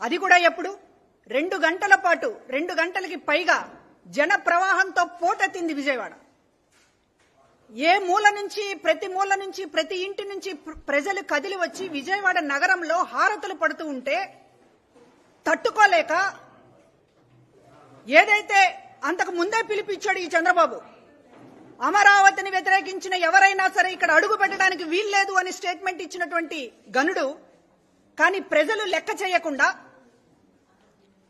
అది కూడా ఎప్పుడు? రెండు గంటల పాటు రెండు గంటలకి పైగా జన ప్రవాహంతో పోటెత్తింది విజయవాడ. ఏ మూల నుంచి ప్రతి మూల నుంచి ప్రతి ఇంటి నుంచి ప్ర- ప్రజలు కదిలి వచ్చి విజయవాడ నగరంలో హారతులు పడుతూ ఉంటే తట్టుకోలేక ఏదైతే అంతకు ముందే పిలిపించాడు ఈ చంద్రబాబు అమరావతిని వ్యతిరేకించిన ఎవరైనా సరే ఇక్కడ అడుగు పెట్టడానికి వీల్లేదు అని స్టేట్మెంట్ ఇచ్చినటువంటి గనుడు కానీ ప్రజలు లెక్క చేయకుండా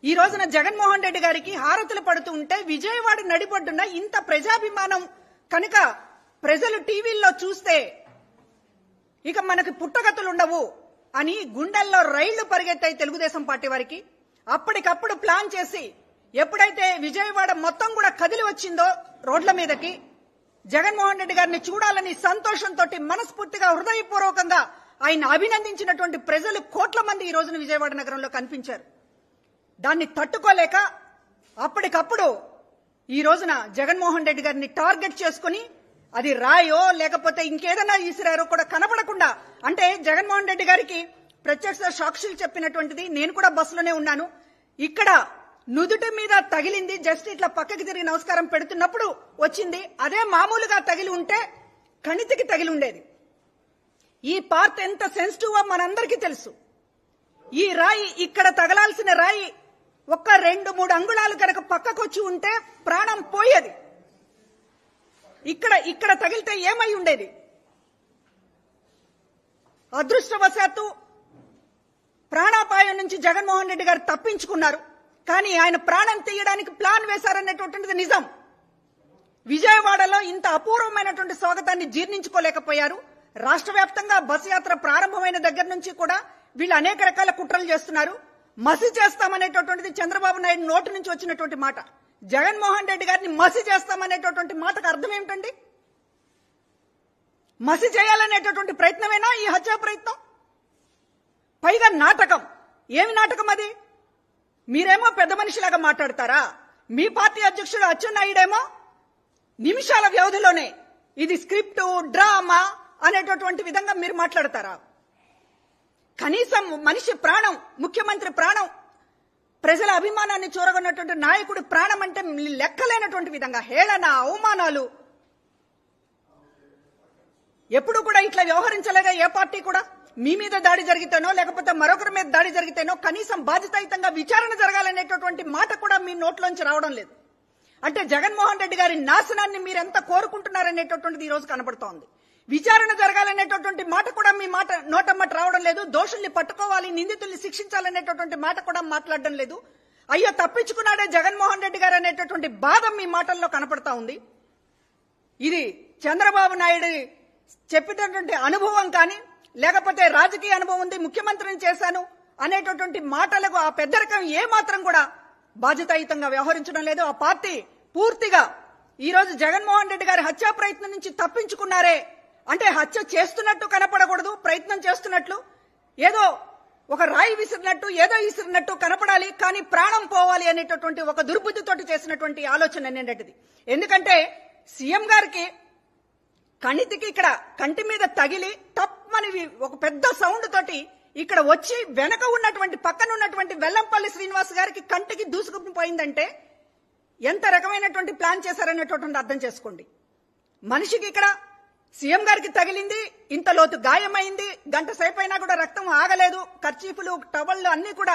ఈ రోజున జగన్మోహన్ రెడ్డి గారికి హారతులు పడుతూ ఉంటే విజయవాడ నడిబొడ్డున ఇంత ప్రజాభిమానం కనుక ప్రజలు టీవీల్లో చూస్తే ఇక మనకి పుట్టగతులు ఉండవు అని గుండెల్లో రైళ్ళు పరిగెత్తాయి తెలుగుదేశం పార్టీ వారికి. అప్పటికప్పుడు ప్లాన్ చేసి ఎప్పుడైతే విజయవాడ మొత్తం కూడా కదిలి వచ్చిందో రోడ్ల మీదకి జగన్మోహన్ రెడ్డి గారిని చూడాలని సంతోషంతో మనస్ఫూర్తిగా హృదయపూర్వకంగా ఆయన అభినందించినటువంటి ప్రజలు కోట్ల మంది ఈ రోజున విజయవాడ నగరంలో కనిపించారు. దాన్ని తట్టుకోలేక అప్పటికప్పుడు ఈ రోజున జగన్మోహన్ రెడ్డి గారిని టార్గెట్ చేసుకుని అది రాయో లేకపోతే ఇంకేదైనా ఈసిరారో కూడా కనపడకుండా అంటే జగన్మోహన్ రెడ్డి గారికి ప్రత్యక్ష సాక్షులు చెప్పినటువంటిది నేను కూడా బస్సులోనే ఉన్నాను. ఇక్కడ నుదుటి మీద తగిలింది జస్ట్ ఇట్లా పక్కకి తిరిగి నమస్కారం పెడుతున్నప్పుడు వచ్చింది. అదే మామూలుగా తగిలి ఉంటే కణితికి తగిలి ఉండేది. ఈ పార్ట్ ఎంత సెన్సిటివ్ మనందరికీ తెలుసు. ఈ రాయి ఇక్కడ తగలాల్సిన రాయి ఒక్క రెండు మూడు అంగుళాలు కనుక పక్కకొచ్చి ఉంటే ప్రాణం పోయేది. ఇక్కడ ఇక్కడ తగిలితే ఏమై ఉండేది? అదృష్టవశాత్తు ప్రాణాపాయం నుంచి జగన్మోహన్ రెడ్డి గారు తప్పించుకున్నారు. కానీ ఆయన ప్రాణం తీయడానికి ప్లాన్ వేశారనేటువంటిది నిజం. విజయవాడలో ఇంత అపూర్వమైనటువంటి స్వాగతాన్ని జీర్ణించుకోలేకపోయారు. రాష్ట్ర వ్యాప్తంగా బస్ యాత్ర ప్రారంభమైన దగ్గర నుంచి కూడా వీళ్ళు అనేక రకాల కుట్రలు చేస్తున్నారు. మసి చేస్తామనేటటువంటిది చంద్రబాబు నాయుడు నోటి నుంచి వచ్చినటువంటి మాట. జగన్మోహన్ రెడ్డి గారిని మసి చేస్తామనేటటువంటి మాటకు అర్థం ఏమిటండి? మసి చేయాలనేటటువంటి ప్రయత్నమేనా ఈ హత్యా ప్రయత్నం? పైగా నాటకం. ఏమి నాటకం అది? మీరేమో పెద్ద మనిషిలాగా మాట్లాడతారా? మీ పార్టీ అధ్యక్షుడు అచ్చెన్నాయుడేమో నిమిషాల వ్యవధిలోనే ఇది స్క్రిప్ట్ డ్రామా అనేటటువంటి విధంగా మీరు మాట్లాడతారా? కనీసం మనిషి ప్రాణం ముఖ్యమంత్రి ప్రాణం ప్రజల అభిమానాన్ని చూరగొన్నటువంటి నాయకుడి ప్రాణం అంటే లెక్కలేనటువంటి విధంగా హేళన అవమానాలు. ఎప్పుడు కూడా ఇట్లా వ్యవహరించలేదా ఏ పార్టీ కూడా? మీ మీద దాడి జరిగితేనో లేకపోతే మరొకరి మీద దాడి జరిగితేనో కనీసం బాధ్యతాయుతంగా విచారణ జరగాలనేటటువంటి మాట కూడా మీ నోట్లోంచి రావడం లేదు. అంటే జగన్మోహన్ రెడ్డి గారి నాశనాన్ని మీరు ఎంత కోరుకుంటున్నారనేటటువంటిది ఈ రోజు కనబడుతోంది. విచారణ జరగాలనేటటువంటి మాట కూడా మీ మాట నోటమ్మట రావడం లేదు. దోషుల్ని పట్టుకోవాలి నిందితుల్ని శిక్షించాలనేటటువంటి మాట కూడా మాట్లాడడం లేదు. అయ్యో తప్పించుకున్నాడే జగన్మోహన్ రెడ్డి గారు అనేటటువంటి బాధ మీ మాటల్లో కనపడతా ఉంది. ఇది చంద్రబాబు నాయుడు చెప్పినటువంటి అనుభవం కానీ లేకపోతే రాజకీయ అనుభవం ఉంది ముఖ్యమంత్రిని చేశాను అనేటటువంటి మాటలకు ఆ పెద్దరికం ఏ మాత్రం కూడా బాధ్యతాయుతంగా వ్యవహరించడం లేదు. ఆ పార్టీ పూర్తిగా ఈరోజు జగన్మోహన్ రెడ్డి గారి హత్యా ప్రయత్నం నుంచి తప్పించుకున్నారే. అంటే హత్య చేస్తున్నట్టు కనపడకూడదు ప్రయత్నం చేస్తున్నట్లు. ఏదో ఒక రాయి విసిరినట్టు ఏదో విసిరినట్టు కనపడాలి కానీ ప్రాణం పోవాలి అనేటటువంటి ఒక దుర్బుద్ధితోటి చేసినటువంటి ఆలోచన నిన్నటిది ఎందుకంటే సీఎం గారికి కణితికి ఇక్కడ కంటి మీద తగిలి తప్పమని ఒక పెద్ద సౌండ్ తోటి ఇక్కడ వచ్చి వెనక ఉన్నటువంటి పక్కన ఉన్నటువంటి వెల్లంపల్లి శ్రీనివాస్ గారికి కంటికి దూసుకుని పోయిందంటే ఎంత రకమైనటువంటి ప్లాన్ చేశారనేటటువంటి అర్థం చేసుకోండి. మనిషికి ఇక్కడ సీఎం గారికి తగిలింది ఇంత లోతు గాయమైంది గంట సేపైనా కూడా రక్తం ఆగలేదు ఖర్చీఫులు టవళ్ళు అన్ని కూడా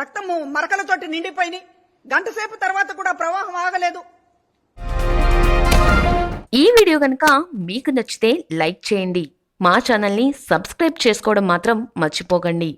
రక్తము మరకలతోటి నిండిపోయినాయి. గంట సేపు తర్వాత కూడా ప్రవాహం ఆగలేదు. ఈ వీడియో కనుక మీకు నచ్చితే లైక్ చేయండి. మా ఛానల్ని సబ్స్క్రైబ్ చేసుకోవడం మాత్రం మర్చిపోకండి.